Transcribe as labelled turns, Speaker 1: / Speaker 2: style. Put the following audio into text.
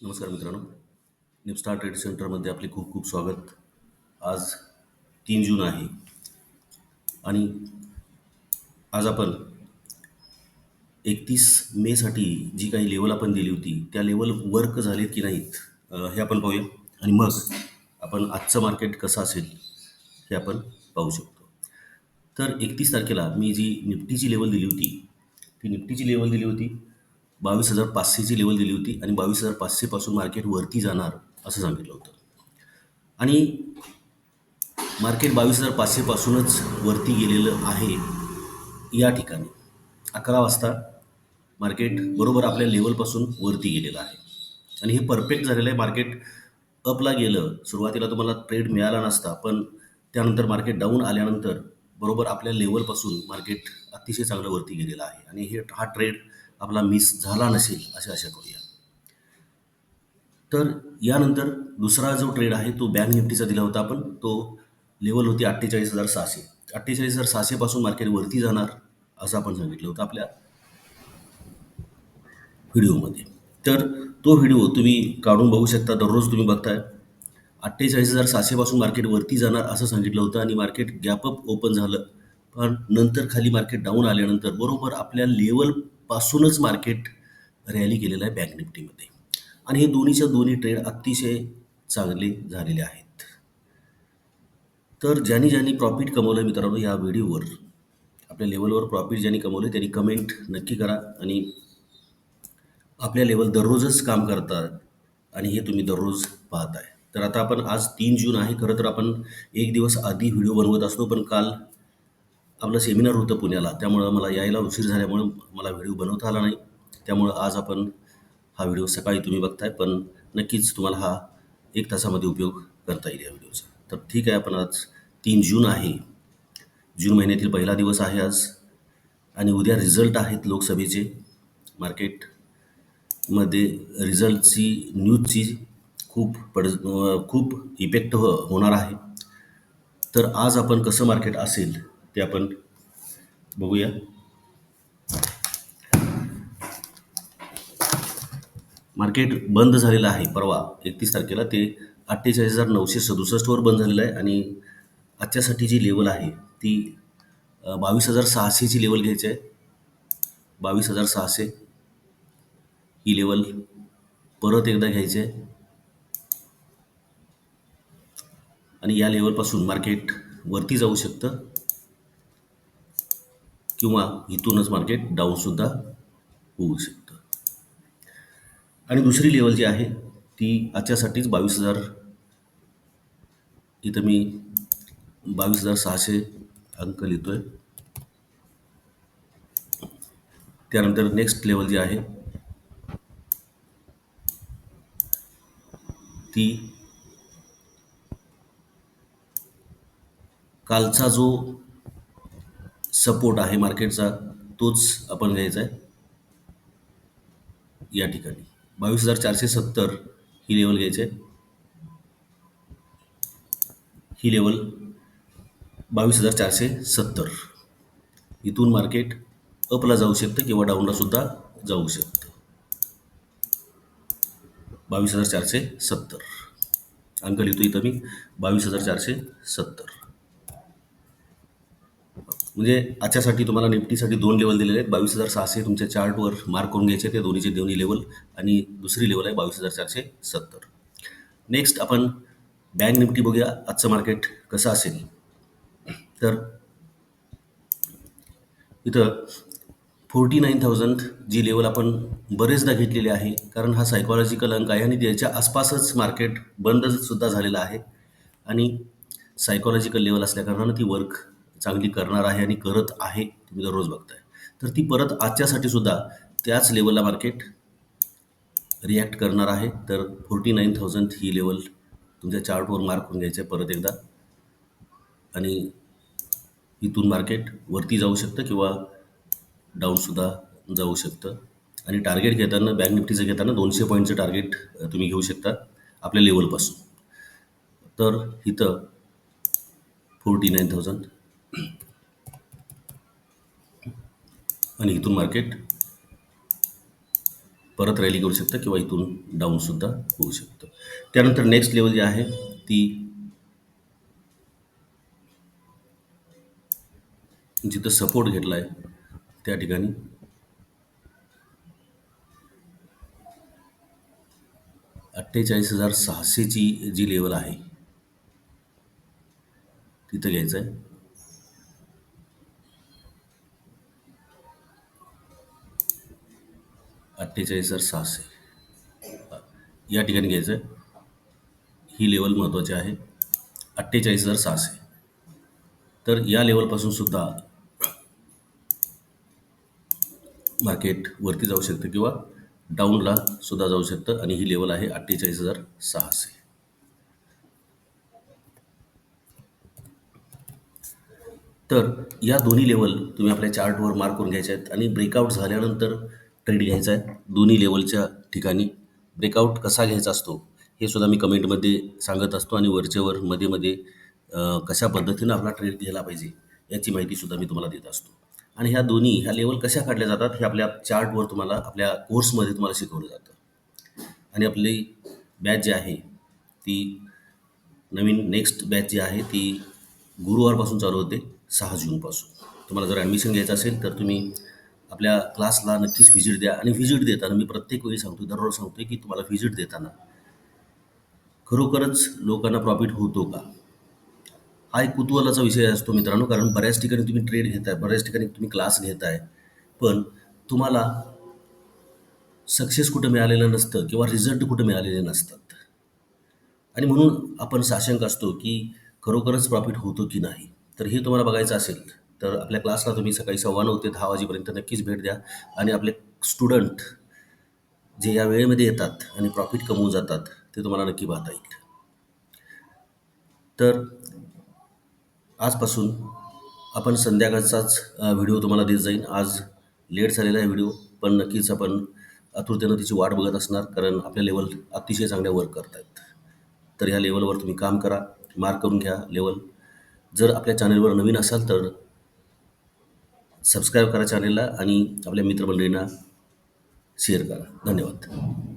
Speaker 1: नमस्कार मित्रांनो. निपस्टार ट्रेड सेंटरमध्ये आपले खूप खूप स्वागत. आज तीन जून आहे. आणि आज आपण एकतीस मेसाठी जी काही लेवल आपण दिली होती त्या लेवल वर्क झालेत की नाहीत हे आपण पाहूया. आणि मग आपण आजचं मार्केट कसं असेल हे आपण पाहू शकतो. तर एकतीस तारखेला मी जी निफ्टीची लेवल दिली होती ती निफ्टीची लेवल दिली होती. बावीस हजार पाचशेची लेवल दिली होती आणि बावीस हजार पाचशेपासून मार्केट वरती जाणार असं सांगितलं होतं. आणि मार्केट बावीस हजार पाचशेपासूनच वरती गेलेलं आहे या ठिकाणी. अकरा वाजता मार्केट बरोबर आपल्या लेवलपासून वरती गेलेलं आहे. आणि हे परफेक्ट झालेलं आहे. मार्केट अपला गेलं सुरुवातीला तुम्हाला ट्रेड मिळाला नसता पण त्यानंतर मार्केट डाऊन आल्यानंतर बरोबर आपल्या लेवलपासून मार्केट अतिशय चांगलं वरती गेलेलं आहे. आणि हे हा ट्रेड आपला मिस झाला नसेल अशी आशा करूया. तर यानंतर दुसरा जो ट्रेड आहे तो बँक निफ्टीचा दिला होता आपण. तो लेवल होती अठ्ठेचाळीस हजार सहाशे. अठ्ठेचाळीस हजार सहाशेपासून मार्केट वरती जाणार असं आपण सांगितलं होतं आपल्या व्हिडिओमध्ये. तर तो व्हिडिओ तुम्ही काढून बघू शकता दररोज तुम्ही बघताय. अठ्ठेचाळीस हजार सहाशेपासून मार्केट वरती जाणार असं सांगितलं होतं आणि मार्केट गॅपअप ओपन झालं. पण नंतर खाली मार्केट डाऊन आल्यानंतर बरोबर आपल्या लेवल पासूनच मार्केट रॅली केलेलं आहे बँक निफ्टीमध्ये. आणि हे दोन्हीच्या दोन्ही ट्रेड अतिशय चांगले झालेले आहेत. तर ज्यांनी ज्यांनी प्रॉफिट कमवलं मित्रांनो या व्हिडिओवर आपल्या लेवलवर प्रॉफिट ज्यांनी कमवले त्यांनी कमेंट नक्की करा आणि आपल्या लेवल दररोजच काम करतात आणि हे तुम्ही दररोज पाहताय. तर आता आपण आज तीन जून आहे खरं तर आपण एक दिवस आधी व्हिडिओ बनवत असतो पण काल आपलं सेमिनार होतं पुण्याला. त्यामुळं मला यायला उशीर झाल्यामुळं मला व्हिडिओ बनवता आला नाही. त्यामुळं आज आपण हा व्हिडिओ सकाळी तुम्ही बघताय पण नक्कीच तुम्हाला हा एक तासामध्ये उपयोग करता येईल या व्हिडिओचा. तर ठीक आहे आपण आज तीन जून आहे. जून महिन्यातील पहिला दिवस आहे आज. आणि उद्या रिझल्ट आहेत लोकसभेचे. मार्केटमध्ये रिझल्टची न्यूजची खूप पड खूप इफेक्ट हो होणार आहे. तर आज आपण कसं मार्केट असेल ते आपण बघूया. मार्केट बंद झालेलं आहे परवा एकतीस तारखेला ते अठ्ठेचाळीस हजार नऊशे सदुसष्टवर बंद झालेलं आहे आणि आजच्यासाठी जी लेवल आहे ती बावीस हजार सहाशेची लेवल घ्यायची आहे. बावीस हजार सहाशे ही लेवल परत एकदा घ्यायची आहे. आणि या लेवलपासून मार्केट वरती जाऊ शकतं. किंवा इथूनच मार्केट डाऊनसुद्धा होऊ शकतं. आणि दुसरी लेवल जी आहे ती आजच्यासाठीच बावीस हजार इथं मी बावीस हजार सहाशे अंक लिहितो आहे त्यानंतर नेक्स्ट लेवल जी आहे ती कालचा जो सपोर्ट आहे मार्केटचा तोच आपण घ्यायचा आहे. या ठिकाणी. बावीस हजार चारशे सत्तर ही लेवल घ्यायची आहे. ही लेवल बावीस हजार चारशे सत्तर. इथून मार्केट अपला जाऊ शकतं किंवा डाऊनला सुद्धा जाऊ शकतं. बावीस हजार चारशे सत्तर. अंक लिहितो इथं मी बावीस हजार चारशे सत्तर. म्हणजे आजच्यासाठी तुम्हाला निफ्टीसाठी दोन लेवल दिलेले आहेत. बावीस हजार सहाशे तुमच्या चार्टवर मार्क करून घ्यायचे ते दोन्हीचे दोन्ही लेवल आणि दुसरी लेवल आहे बावीस हजार चारशे सत्तर. नेक्स्ट आपण बँक निफ्टी बघूया. आजचं मार्केट कसं असेल? तर इथं फोर्टी नाईन थाउजंड जी लेवल आपण बरेचदा घेतलेली आहे. कारण हा सायकॉलॉजिकल अंक आहे आणि त्याच्या आसपासच मार्केट बंद सुद्धा झालेलं आहे. आणि सायकॉलॉजिकल लेवल असल्याकारणानं ती वर्क चांगली करणार आहे आणि करत आहे तुम्ही दररोज बघताय. तर ती परत आजच्यासाठी सुद्धा त्याच लेवलला मार्केट रिॲक्ट करणार आहे. तर फोर्टी नाईन थाउजंड ही लेवल तुमच्या चार्टवर मार्क करून घ्यायचं आहे परत एकदा. आणि इथून मार्केट वरती जाऊ शकतं किंवा डाऊनसुद्धा जाऊ शकतं. आणि टार्गेट घेताना बँक निफ्टीचं घेताना दोनशे पॉईंटचं टार्गेट तुम्ही घेऊ शकता आपल्या लेवलपासून तर इथं फोर्टी नाईन थाउजंड आणि इथून मार्केट परत रॅली करू शकतं किंवा इथून डाऊनसुद्धा होऊ शकतं. त्यानंतर नेक्स्ट लेवल जी आहे ती जिथं सपोर्ट घेतला आहे त्या ठिकाणी अठ्ठेचाळीस हजार सहाशेची जी लेवल आहे तिथं घ्यायचं आहे अठ्ठेचाळीस हजार सहाशे या ठिकाणी घ्यायचं. आहे ही लेवल महत्त्वाची आहे. अठ्ठेचाळीस हजार सहाशे तर या लेवलपासून सुद्धा मार्केट वरती जाऊ शकतं किंवा डाऊनला सुद्धा जाऊ शकतं आणि ही लेवल आहे अठ्ठेचाळीस हजार सहाशे तर या दोन्ही लेवल तुम्ही आपल्या चार्टवर मार्क करून घ्यायच्या आहेत आणि ब्रेकआउट झाल्यानंतर ट्रेड घ्यायचा आहे. दोन्ही लेवलच्या ठिकाणी ब्रेकआउट कसा घ्यायचा असतो हे सुद्धा मी कमेंटमध्ये सांगत असतो आणि वरचेवर मध्ये मध्ये कशा पद्धतीनं आपला ट्रेड घ्यायला पाहिजे याची माहितीसुद्धा मी तुम्हाला देत असतो. आणि ह्या दोन्ही ह्या लेवल कशा काढल्या जातात हे आपल्या चार्टवर तुम्हाला आपल्या कोर्समध्ये तुम्हाला शिकवलं जातं. आणि आपली बॅच जी आहे ती नवीन नेक्स्ट बॅच जी आहे ती गुरुवारपासून चालू होते सहा जूनपासून. तुम्हाला जर ॲडमिशन घ्यायचं असेल तर तुम्ही आपल्या क्लासला नक्कीच व्हिजिट द्या आणि व्हिजिट देताना मी प्रत्येक वेळी सांगतो दररोज सांगतो की तुम्हाला व्हिजिट देताना खरोखरच लोकांना प्रॉफिट होतो का? हा एक कुतूहलाचा विषय असतो मित्रांनो कारण बऱ्याच ठिकाणी तुम्ही ट्रेड घेताय बऱ्याच ठिकाणी तुम्ही क्लास घेताय पण तुम्हाला सक्सेस कुठं मिळालेलं नसतं किंवा रिझल्ट कुठं मिळालेले नसतात. आणि म्हणून आपण साशंक असतो की खरोखरच प्रॉफिट होतो की नाही? तर हे तुम्हाला बघायचं असेल. तर आपल्या क्लासला तुम्ही सकाळी सव्वा नऊ ते दहा वाजेपर्यंत नक्कीच भेट द्या. आणि आपले स्टुडंट जे या वेळेमध्ये येतात आणि प्रॉफिट कमवून जातात ते तुम्हाला नक्की पाहता येईल. तर आजपासून आपण संध्याकाळचाच व्हिडिओ तुम्हाला देत जाईन आज लेट झालेला आहे व्हिडिओ पण नक्कीच आपण आतुरतेनं तिची वाट बघत असणार कारण आपल्या लेवल अतिशय चांगल्या वर्क करत आहेत. तर ह्या लेवलवर तुम्ही काम करा मार्क करून घ्या लेवल जर आपल्या चॅनलवर नवीन असाल तर सबस्क्राईब करा चॅनेलला आणि आपल्या मित्रमंडळींना शेअर करा. धन्यवाद.